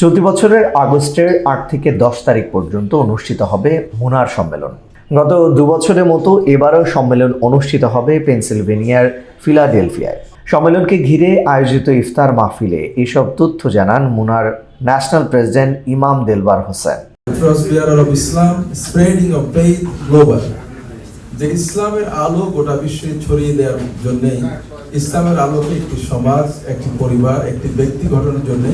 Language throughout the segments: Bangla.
চলতি বছরের আগস্টের আট থেকে দশ তারিখ পর্যন্ত অনুষ্ঠিত হবে মুনার সম্মেলন। গত দুবছরের মতো এবারও সম্মেলন অনুষ্ঠিত হবে পেনসিলভেনিয়ার ফিলাডেলফিয়ায়। সম্মেলনকে ঘিরে আয়োজিত ইফতার মাহফিলে এসব তথ্য জানান মুনার ন্যাশনাল প্রেসিডেন্ট ইমাম দেলবার হোসেন। যে ইসলামের আলো গোটা বিশ্বে ছড়িয়ে দেওয়ার জন্যই ইসলামের আলোকে একটি সমাজ, একটি পরিবার, একটি ব্যক্তি গঠনের জন্য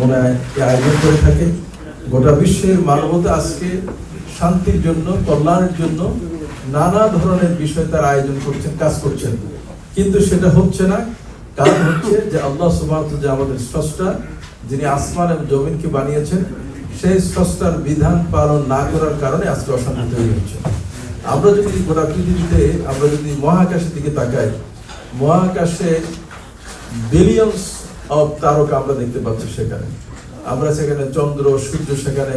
মনে হয় আয়োজন করে থাকে। গোটা বিশ্বের মানবতা আজকে শান্তির জন্য, কল্যাণের জন্য নানা ধরনের বিষয় তার আয়োজন করছেন, কাজ করছেন। কিন্তু সেটা হচ্ছে না। কারণ হচ্ছে যে আল্লাহ সুবাহ যে আমাদের স্রষ্টা, যিনি আসমান এবং জমিনকে বানিয়েছেন, সেই স্রষ্টার বিধান পালন না করার কারণে আজকে অশান্তি তৈরি হচ্ছে। আমরা যদি পৃথিবীতে আমরা যদি মহাকাশের দিকে তাকাই, মহাকাশে বিলিয়নস অফ তারকা আমরা দেখতে পাচ্ছি সেখানে। আমরা সেখানে চন্দ্র, সূর্য সেখানে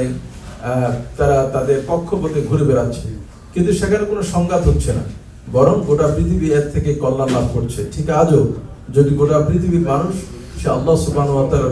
তারা তাদের কক্ষপথে ঘুরে বেড়াচ্ছে। কিন্তু সেখানে কোনো সংঘাত হচ্ছে না। বরং গোটা পৃথিবী এর থেকে কল্যাণ লাভ করছে। ঠিক আজও যদি গোটা পৃথিবীর মানুষ, সে আল্লাহ সুবাহ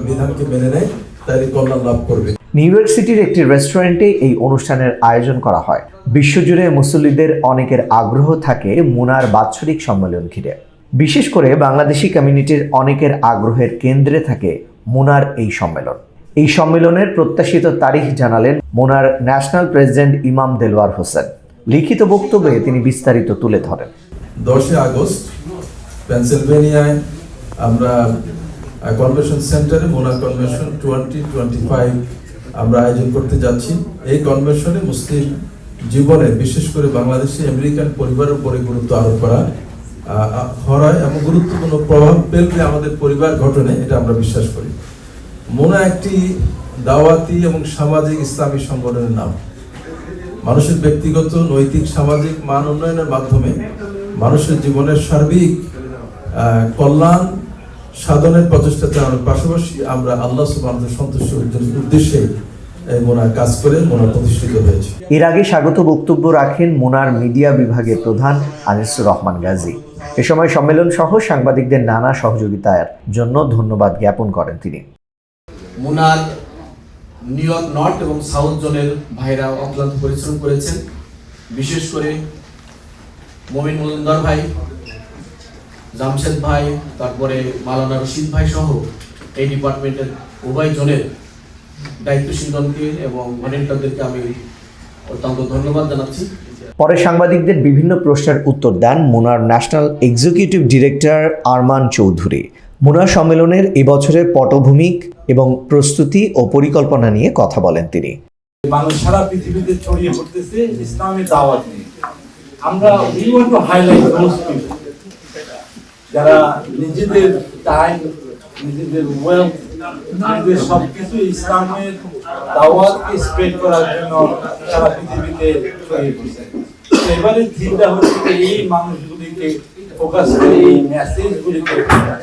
বিধানকে মেনে নেয় তাই কল্যাণ লাভ করবে। নিউ ইয়র্ক সিটির একটি রেস্টুরেন্টে এই অনুষ্ঠানের আয়োজন করা হয়। বিশ্বজুড়ে মুসল্লিদের অনেকের আগ্রহ থাকে মুনার বাৎসরিক সম্মেলন ঘিরে। বিশেষ করে বাংলাদেশি কমিউনিটির অনেকের আগ্রহের কেন্দ্রে থাকে মুনার এই সম্মেলন। এই সম্মেলনের প্রত্যাশিত তারিখ জানালেন মুনার ন্যাশনাল প্রেসিডেন্ট ইমাম দেলওয়ার হোসেন। লিখিত বক্তব্যে তিনি বিস্তারিত তুলে ধরেন। দশই আগস্ট পেনসিলভেনিয়ায় আমরা কনভেনশন সেন্টারে MUNA convention twenty twenty five আমরা আয়োজন করতে যাচ্ছি। এই কনভেনশনে মুসলিম জীবনে, বিশেষ করে বাংলাদেশে আমেরিকান পরিবারের উপরে গুরুত্ব আরোপ করা হয় এবং গুরুত্বপূর্ণ প্রভাব ফেলবে আমাদের পরিবার গঠনে এটা আমরা বিশ্বাস করি। মোনা একটি দাওয়াতি এবং সামাজিক ইসলামী সংগঠনের নাম। মানুষের ব্যক্তিগত, নৈতিক, সামাজিক মান উন্নয়নের মাধ্যমে মানুষের জীবনের সার্বিক কল্যাণ সাধনের প্রচেষ্টা চালানোর পাশাপাশি আমরা আল্লাহ সুবাহ সন্তুষ্ট অর্জনের উদ্দেশ্যে এই মোনা কাজ করে মোনা প্রতিষ্ঠিত হয়েছে। এর আগে স্বাগত বক্তব্য রাখেন মুনার মিডিয়া বিভাগের প্রধান আনিসুর রহমান গাজী। এ সময় সম্মেলন সহ সাংবাদিকদের নানা সহযোগিতার জন্য ধন্যবাদ জ্ঞাপন করেন তিনি। মুনার নিউ ইয়র্ক নর্থ এবং সাউথ জোনের ভাইরা অক্লান্ত পরিশ্রম করেছেন। বিশেষ করে মমিন মজুমদার ভাই জামশেদ ভাই তারপরে মালানা রশিদ ভাই সহ এই ডিপার্টমেন্টের উভয় জনের দায়িত্বশীলগণকে এবং ভলেন্টিয়ারদেরকে আমি অত্যন্ত ধন্যবাদ জানাচ্ছি। পরে সাংবাদিকদের বিভিন্ন প্রশ্নের উত্তর দেন Munnar national executive director Arman Chowdhury. Munnar সম্মেলনের এবছরের পটভূমিক এবং প্রস্তুতি ও পরিকল্পনা নিয়ে কথা বলেন তিনি। মানুষ সারা পৃথিবীতে ছড়িয়ে পড়তেছে ইসলামের দাওয়াত নিয়ে। আমরা we want to highlight those people যারা নিজেদের টাইম নিজেদের ওয়েলথ নিজেদের সবকিছু ইসলামের দাওয়াতকে স্প্রেড করার জন্য সারা পৃথিবীতে ছড়িয়ে পড়ছে। এবারে থিমটা হচ্ছে যে এই মানুষগুলিকে ফোকাস করে এই মেসেজগুলিকে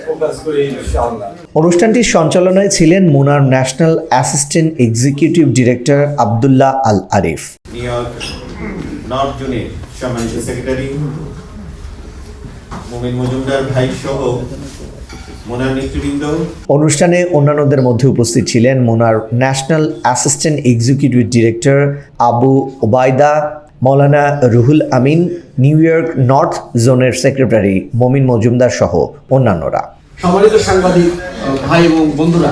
ফোকাস করে ইনশাআল্লাহ। অনুষ্ঠানটির সঞ্চালনায় ছিলেন Munnar national assistant executive director Abdullah Al Arif. New York north জোনের সম্মানিত সেক্রেটারি মোমিন মজুমদার ভাই সহ মোনার নেতৃবৃন্দ। অনুষ্ঠানে অন্যান্যদের মধ্যে উপস্থিত ছিলেন মোনার national assistant executive director Abu Obaida Maulana Ruhul Amin New York north জোনের সেক্রেটারি মমিন মজুমদার সহ অন্যান্যরা। সম্মানিত সাংবাদিক ভাই এবং বন্ধুরা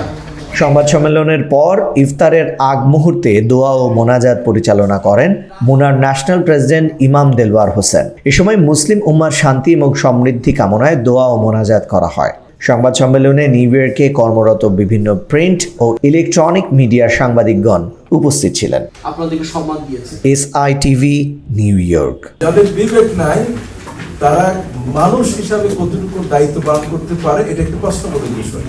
সংবাদ সম্মেলনের পর ইফতারের আগ মুহূর্তে দোয়া ও মোনাজাত পরিচালনা করেন মুনার ন্যাশনাল প্রেসিডেন্ট ইমাম দেলওয়ার হোসেন। এ সময় মুসলিম উম্মার শান্তি এবং সমৃদ্ধি কামনায় দোয়া ও মোনাজাত করা হয়। সংবাদ সম্মেলনে নিউ ইয়র্কে কর্মরত বিভিন্ন প্রিন্ট ও ইলেকট্রনিক মিডিয়ার সাংবাদিকগণ উপস্থিত ছিলেন। আপনাদেরকে সম্মান দিয়েছে। S I TV New York. যাদের বিবেক নাই তারা মানুষ হিসাবে কতটুকু দায়িত্ব পালন করতে পারে এটা একটু প্রশ্নবোধক বিষয়।